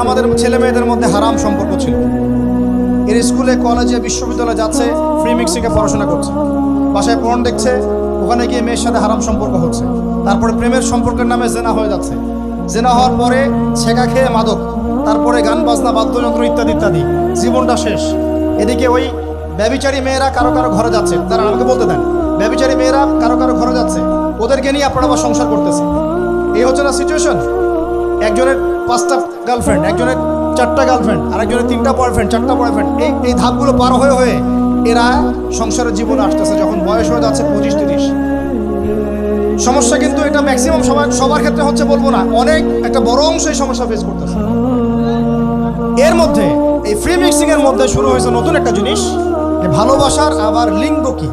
আমাদের ছেলে মেয়েদের মধ্যে হারাম সম্পর্ক ছিল। এর স্কুলে, কলেজে, বিশ্ববিদ্যালয়ে যাচ্ছে ফ্রি মিক্সিংয়ে পড়াশোনা করছে। বাসায় পড়ন দেখছে, ওখানে গিয়ে মেয়ের সাথে হারাম সম্পর্ক হচ্ছে। তারপরে প্রেমের সম্পর্কের নামে জেনা হয়ে যাচ্ছে। জেনা হওয়ার পরে ছেঁকা খেয়ে মাদক, তারপরে গান, বাজনা, বাদ্যযন্ত্র ইত্যাদি ইত্যাদি। জীবনটা শেষ। এদিকে ওই ব্যবিচারী মেয়েরা কারও কারও ঘরে যাচ্ছে। তারা আমাকে বলতে দেন। ব্যবিচারী মেয়েরা কারও কারও ঘরে যাচ্ছে। ওদেরকে নিয়ে আপনারা আবার সংসার করতেছে এই হচ্ছে না সিচুয়েশন একজনের পাঁচটা গার্লফ্রেন্ড একজনের চারটা গার্লফ্রেন্ড আর একজনের তিনটা বয়ফ্রেন্ড চারটা বয়ফ্রেন্ড এই এই ধাপগুলো পার হয়ে হয়ে এরা সংসারের জীবনে আসতেছে যখন বয়স হয়ে যাচ্ছে পঁচিশ, তিরিশ। সমস্যা কিন্তু এটা ম্যাক্সিমাম সবার সবার ক্ষেত্রে হচ্ছে বলব না, অনেক একটা বড় অংশ এই সমস্যা ফেস করতেছে। এর মধ্যে, এই ফ্রি মিক্সিং এর মধ্যে শুরু হয়েছে নতুন একটা জিনিস ভালোবাসার আবার লিঙ্গ কি?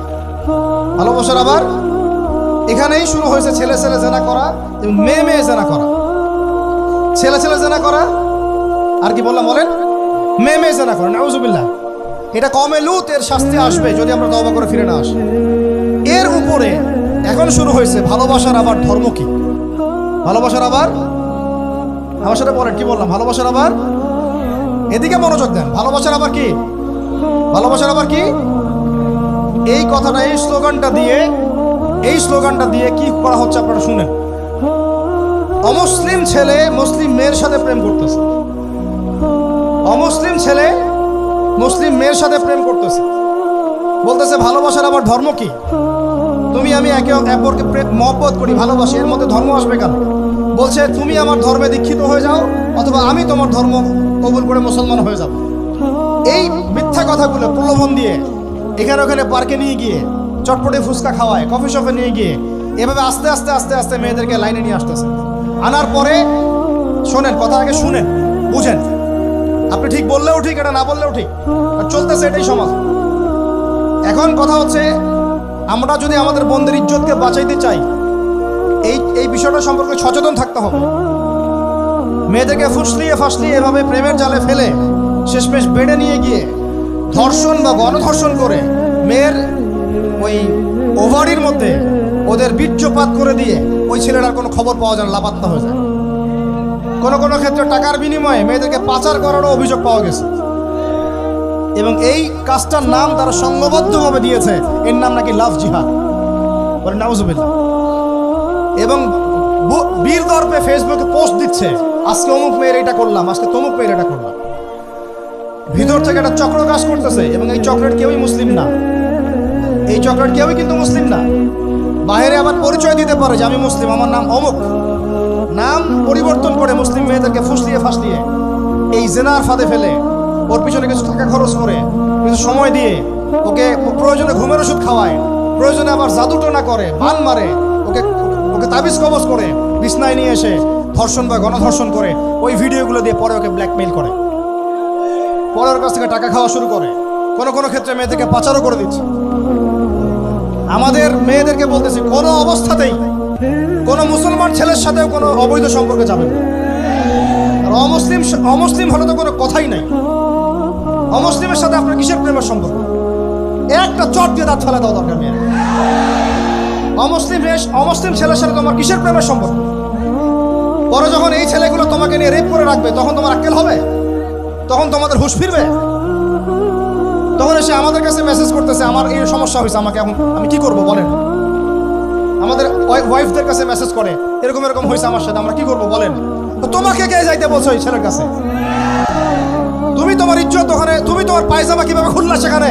ভালোবাসার আবার, এখানেই শুরু হয়েছে ছেলে ছেলে জেনা করা মেয়ে মেয়ে জেনা করা। ছেলে ছেলে জেনা করা? আর কি বললাম বলেন? মেয়ে মেয়ে জেনা করা, নাউজুবিল্লাহ। এটা কমে লুত এর শাস্তি আসবে যদি আমরা তবা করে ফিরে না আসি। এর উপরে এখন শুরু হয়েছে ভালোবাসার আবার ধর্ম কি? ভালোবাসার আবার? আমার সাথে বলেন, কি বললাম? ভালোবাসার আবার? এদিকে মনোযোগ দেন। ভালোবাসার আবার কি? ভালোবাসার আবার কি? এই কথাটা, এই স্লোগানটা দিয়ে, এই স্লোগানটা দিয়ে কি করা হচ্ছে আপনারা শুনেন। অমুসলিম ছেলে মুসলিম মেয়ের সাথে প্রেম করতেছে। অমুসলিম ছেলে মুসলিম মেয়ের সাথে প্রেম করতেছে। বলতেছে, ভালোবাসার আবার ধর্ম কি? তুমি আমি একে অপরকে মহব্বত করি, ভালোবাসি। এর মধ্যে ধর্ম আসবে কেন? বলছে, তুমি আমার ধর্মে দীক্ষিত হয়ে যাও, অথবা আমি তোমার ধর্ম কবুল করে মুসলমান হয়ে যাব। এই মিথ্যা কথাগুলো প্রলোভন দিয়ে এখানে ওখানে পার্কে নিয়ে গিয়ে, চটপটে ফুচকা খাওয়ায়, কফি শপে নিয়ে গিয়ে, এভাবে আস্তে আস্তে আস্তে আস্তে মেয়েদেরকে লাইনে নিয়ে আসতেছে। আনার পরে শোনেন, কথা আগে শুনেন, বুঝেন। আপনি ঠিক বললেও ঠিক, এটা না বললেও ঠিক চলতেছে এটাই সমাজ। এখন কথা হচ্ছে, আমরা যদি আমাদের বন্ধের ইজ্জতকে বাঁচাইতে চাই, এই এই বিষয়টা সম্পর্কে সচেতন থাকতে হবে। মেয়েদেরকে ফুসলিয়ে ফাসলিয়ে এভাবে প্রেমের জালে ফেলে শেষমেশ বেড়ে নিয়ে গিয়ে ধর্ষণ বা গণধর্ষণ করে মেয়ের ওই ওভারির মধ্যে ওদের বীর্যপাত করে দিয়ে ওই ছেলেটার কোনো খবর পাওয়া যায় না, লাপাত্তা হয়ে যায়। কোনো কোনো ক্ষেত্রে টাকার বিনিময়ে মেয়েদেরকে পাচার করারও অভিযোগ পাওয়া গেছে। এবং এই কাজটার নাম তারা সংঘবদ্ধভাবে দিয়েছে। এর নাম নাকি লাভ জিহাদ। বলে নাউজুবিল্লাহ। এবং বীর দর্পে ফেসবুকে পোস্ট দিচ্ছে, আজকে অমুক মেয়ের এটা করলাম, আজকে তমুক মেয়ের এটা করলাম। ভিতর থেকে একটা চক্র কাজ করতেছে, এবং এই চক্রের কেউই মুসলিম না। এই চক্রের কেউই কিন্তু মুসলিম না। বাইরে আবার পরিচয় দিতে পারে যে আমি মুসলিম, আমার নাম অমুক। নাম পরিবর্তন করে মুসলিম মেয়েদেরকে ফুসলিয়ে ফাসলিয়ে এই জেনার ফাঁদে ফেলে, ওর পিছনে কিছু টাকা খরচ করে, কিছু সময় দিয়ে ওকে প্রয়োজনে ঘুমের ওষুধ খাওয়ায়, প্রয়োজনে আবার জাদুটোনা করে, বান মারে, ওকে ওকে তাবিজ কবজ করে, বিছনায় নিয়ে এসে ধর্ষণ বা গণধর্ষণ করে ওই ভিডিওগুলো দিয়ে পরে ওকে ব্ল্যাকমেইল করে। পরে ওর কাছ থেকে টাকা খাওয়া শুরু করে। কোনো কোনো ক্ষেত্রে মেয়েদেরকে পাচারও করে দিচ্ছে। আমাদের মেয়েদেরকে বলতেছি, কোনো অবস্থাতেই কোনো মুসলমান ছেলের সাথেও কোনো অবৈধ সম্পর্কে যাবে আর অমুসলিম অমুসলিম হলে তো কোনো কথাই নাই। অমুসলিমের সাথে আপনার কিসের প্রেমের সম্পর্ক? একটা চট দিয়ে দাঁত ফেলা দেওয়া দরকার মেয়ের। অমুসলিম অমুসলিম ছেলের সাথে তোমার কিসের প্রেমের সম্পর্ক? পরে যখন এই ছেলেগুলো তোমাকে নিয়ে রেপ করে রাখবে, তখন তোমার আক্কেল হবে? তখন তোমাদের হুশ ফিরবে? তখন এসে আমাদের কাছে মেসেজ করতেছে, আমার এই সমস্যা হয়েছে আমাকে এখন, আমি কি করব বলেন? আমাদের ওয়াইফদের কাছে মেসেজ করে, এরকম এরকম হয়েছে আমার সাথে, আমরা কি করব বলেন? তোমাকে কে যাইতে বলছো এই ছেলের কাছে? তুমি তোমার ইজ্জত ওখানে, তুমি তোমার পায়জামা কীভাবে খুললা সেখানে?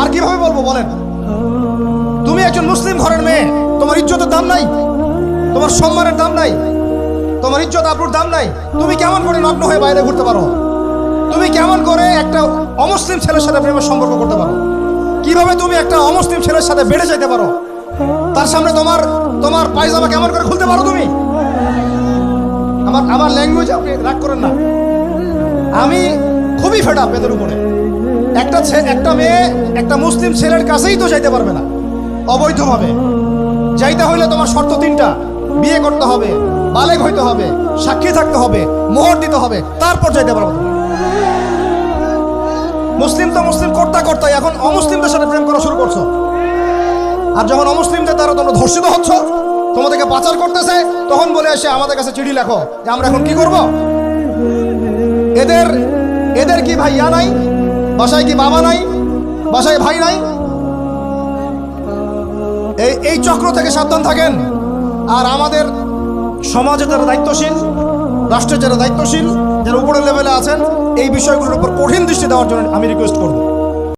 আর কীভাবে বলব বলেন? তুমি একজন মুসলিম ঘরের মেয়ে, তোমার ইজ্জতের দাম নাই, তোমার সম্মানের দাম নাই, তোমার ইজ্জত আবরুর দাম নাই, তুমি কেমন করে নগ্ন হয়ে বাইরে ঘুরতে পারো? তুমি কেমন করে একটা অমুসলিম ছেলের সাথে প্রেমের সম্পর্ক করতে পারো? কীভাবে তুমি একটা অমুসলিম ছেলের সাথে বেড়ে যেতে পারো? তার সামনে তোমার তোমার পায়জামা কেমন করে খুলতে পারো তুমি? আমার আমার ল্যাঙ্গুয়েজ আপনি রাগ করেন না। আমি খুবই ফেটা এদের উপরে। একটা একটা মেয়ে একটা মুসলিম ছেলের কাছেই তো যাইতে পারবে না। অবৈধভাবে। যাইতে হইলে তোমার শর্ত তিনটা। বিয়ে করতে হবে, বালেগ হইতে হবে, সাক্ষী থাকতে হবে, মোহর দিতে হবে, তারপর যাইতে পারব মুসলিম তো মুসলিম কর্তা কর্তাই, এখন অমুসলিমদের সাথে প্রেম করা শুরু করছ। আর যখন অমুসলিমদের দ্বারা তোমরা ধর্ষিত হচ্ছ, তোমাদেরকে পাচার করতেছে, তখন বলে এসে আমাদের কাছে চিঠি লেখো, যে আমরা এখন কি করব? এদের এদের কি ভাইয়া নাই? বাসায় কি বাবা নাই? বাসায় ভাই নাই? এই এই চক্র থেকে সাবধান থাকেন। আর আমাদের সমাজে যারা দায়িত্বশীল রাষ্ট্রের যারা দায়িত্বশীল, যারা উপরের লেভেলে আছেন, এই বিষয়গুলোর উপর কঠিন দৃষ্টি দেওয়ার জন্য আমি রিকোয়েস্ট করব।